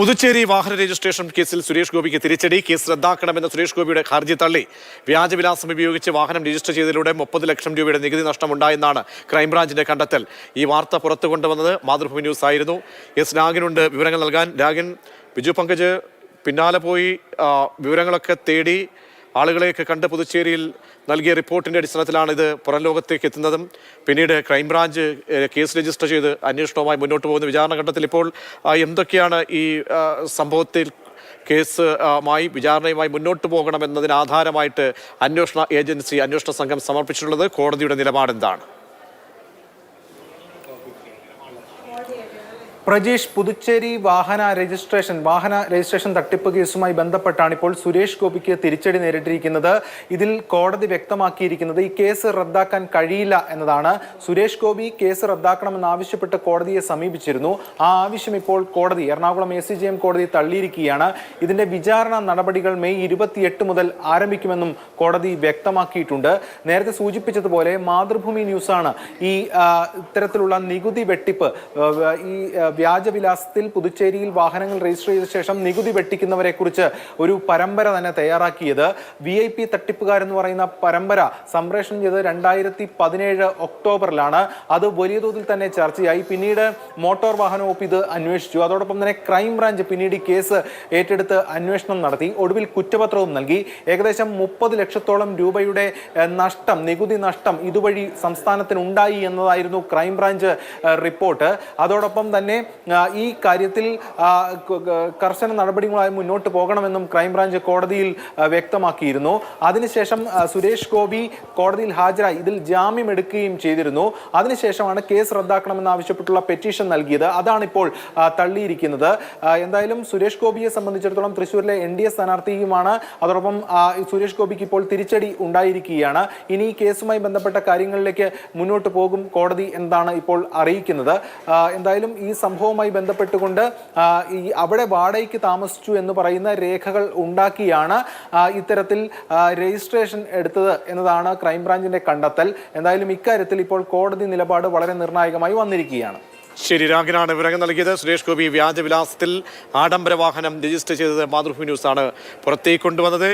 പുതുച്ചേരി വാഹന രജിസ്ട്രേഷൻ കേസിൽ സുരേഷ് ഗോപിക്ക് തിരിച്ചടി. കേസ് റദ്ദാക്കണമെന്ന സുരേഷ് ഗോപിയുടെ ഹർജി തള്ളി. വ്യാജവിലാസം ഉപയോഗിച്ച് വാഹനം രജിസ്റ്റർ ചെയ്തതിലൂടെ മുപ്പത് ലക്ഷം രൂപയുടെ നികുതി നഷ്ടമുണ്ടായെന്നാണ് ക്രൈംബ്രാഞ്ചിന്റെ കണ്ടെത്തൽ. ഈ വാർത്ത പുറത്തു കൊണ്ടുവന്നത് മാതൃഭൂമി ന്യൂസ് ആയിരുന്നു. എസ് രാഗിനുണ്ട് വിവരങ്ങൾ നൽകാൻ. രാഗിൻ ബിജു പങ്കജ് പിന്നാലെ പോയി വിവരങ്ങളൊക്കെ തേടി ആളുകളെയൊക്കെ കണ്ട് പുതുച്ചേരിയിൽ നൽകിയ റിപ്പോർട്ടിന്റെ അടിസ്ഥാനത്തിലാണ് ഇത് പുറം ലോകത്തേക്ക് എത്തുന്നതും. പിന്നീട് ക്രൈംബ്രാഞ്ച് കേസ് രജിസ്റ്റർ ചെയ്ത് അന്വേഷണവുമായി മുന്നോട്ട് പോകുന്ന വിചാരണ ഘട്ടത്തിൽ ഇപ്പോൾ എന്തൊക്കെയാണ് ഈ സംഭവത്തിൽ കേസ് ആ, മായി വിചാരണയുമായി മുന്നോട്ട് പോകണമെന്നതിന് ആധാരമായിട്ട് അന്വേഷണ ഏജൻസി അന്വേഷണ സംഘം സമർപ്പിച്ചിട്ടുള്ളത് കോടതിയുടെ നിലപാട് എന്താണ് പ്രജീഷ് പുതുച്ചേരി വാഹന രജിസ്ട്രേഷൻ വാഹന രജിസ്ട്രേഷൻ തട്ടിപ്പ് കേസുമായി ബന്ധപ്പെട്ടാണ് ഇപ്പോൾ സുരേഷ് ഗോപിക്ക് തിരിച്ചടി നേരിട്ടിരിക്കുന്നത്. ഇതിൽ കോടതി വ്യക്തമാക്കിയിരിക്കുന്നത് ഈ കേസ് റദ്ദാക്കാൻ കഴിയില്ല എന്നതാണ്. സുരേഷ് ഗോപി കേസ് റദ്ദാക്കണമെന്നാവശ്യപ്പെട്ട് കോടതിയെ സമീപിച്ചിരുന്നു. ആ ആവശ്യം ഇപ്പോൾ കോടതി Ernakulam A C J M കോടതി തള്ളിയിരിക്കുകയാണ്. ഇതിന്റെ വിചാരണ നടപടികൾ മെയ് ഇരുപത്തിയെട്ട് മുതൽ ആരംഭിക്കുമെന്നും കോടതി വ്യക്തമാക്കിയിട്ടുണ്ട്. നേരത്തെ സൂചിപ്പിച്ചതുപോലെ മാതൃഭൂമി ന്യൂസാണ് ഈ ഇത്തരത്തിലുള്ള നികുതി വെട്ടിപ്പ് ഈ വ്യാജവിലാസത്തിൽ പുതുച്ചേരിയിൽ വാഹനങ്ങൾ രജിസ്റ്റർ ചെയ്ത ശേഷം നികുതി വെട്ടിക്കുന്നവരെ കുറിച്ച് ഒരു പരമ്പര തന്നെ തയ്യാറാക്കിയത് വി ഐ പി തട്ടിപ്പുകാരെന്ന് പറയുന്ന പരമ്പര സംപ്രേഷണം ചെയ്തത് രണ്ടായിരത്തി പതിനേഴ് ഒക്ടോബറിലാണ്. അത് വലിയ തോതിൽ തന്നെ ചർച്ചയായി. പിന്നീട് മോട്ടോർ വാഹന വകുപ്പ് ഇത് അന്വേഷിച്ചു. അതോടൊപ്പം തന്നെ ക്രൈംബ്രാഞ്ച് പിന്നീട് ഈ കേസ് ഏറ്റെടുത്ത് അന്വേഷണം നടത്തി. ഒടുവിൽ കുറ്റപത്രവും നൽകി. ഏകദേശം മുപ്പത് ലക്ഷത്തോളം രൂപയുടെ നഷ്ടം നികുതി നഷ്ടം ഇതുവഴി സംസ്ഥാനത്തിന് ഉണ്ടായി എന്നതായിരുന്നു ക്രൈംബ്രാഞ്ച് റിപ്പോർട്ട്. അതോടൊപ്പം തന്നെ ഈ കാര്യത്തിൽ കർശന നടപടികളുമായി മുന്നോട്ട് പോകണമെന്നും ക്രൈംബ്രാഞ്ച് കോടതിയിൽ വ്യക്തമാക്കിയിരുന്നു. അതിനുശേഷം സുരേഷ് ഗോപി കോടതിയിൽ ഹാജരായി. ഇതിൽ ജാമ്യം എടുക്കുകയും ചെയ്തിരുന്നു. അതിനുശേഷമാണ് കേസ് റദ്ദാക്കണമെന്ന് ആവശ്യപ്പെട്ടുള്ള പെറ്റീഷൻ നൽകിയത്. അതാണ് ഇപ്പോൾ തള്ളിയിരിക്കുന്നത്. എന്തായാലും സുരേഷ് ഗോപിയെ സംബന്ധിച്ചിടത്തോളം തൃശ്ശൂരിലെ എൻ ഡി എ സ്ഥാനാർത്ഥിയുമാണ്. അതോടൊപ്പം സുരേഷ് ഗോപിക്ക് ഇപ്പോൾ തിരിച്ചടി ഉണ്ടായിരിക്കുകയാണ്. ഇനി ഈ കേസുമായി ബന്ധപ്പെട്ട കാര്യങ്ങളിലേക്ക് മുന്നോട്ട് പോകും കോടതി എന്താണ് ഇപ്പോൾ അറിയിക്കുന്നത്. എന്തായാലും ഈ സംഭവവുമായി ബന്ധപ്പെട്ടുകൊണ്ട് ഈ അവിടെ വാടകയ്ക്ക് താമസിച്ചു എന്ന് പറയുന്ന രേഖകൾ ഉണ്ടാക്കിയാണ് ഇത്തരത്തിൽ രജിസ്ട്രേഷൻ എടുത്തത് എന്നതാണ് ക്രൈംബ്രാഞ്ചിന്റെ കണ്ടെത്തൽ. എന്തായാലും ഇക്കാര്യത്തിൽ ഇപ്പോൾ കോടതി നിലപാട് വളരെ നിർണായകമായി വന്നിരിക്കുകയാണ്. ശരി രാഗിനാണ് വിവരങ്ങൾ നൽകിയത്. സുരേഷ് ഗോപി വ്യാജവിലാസത്തിൽ ആഡംബര വാഹനം രജിസ്റ്റർ ചെയ്തത് മാതൃഭൂമി ന്യൂസാണ് പുറത്തേക്ക് കൊണ്ടുവന്നത്.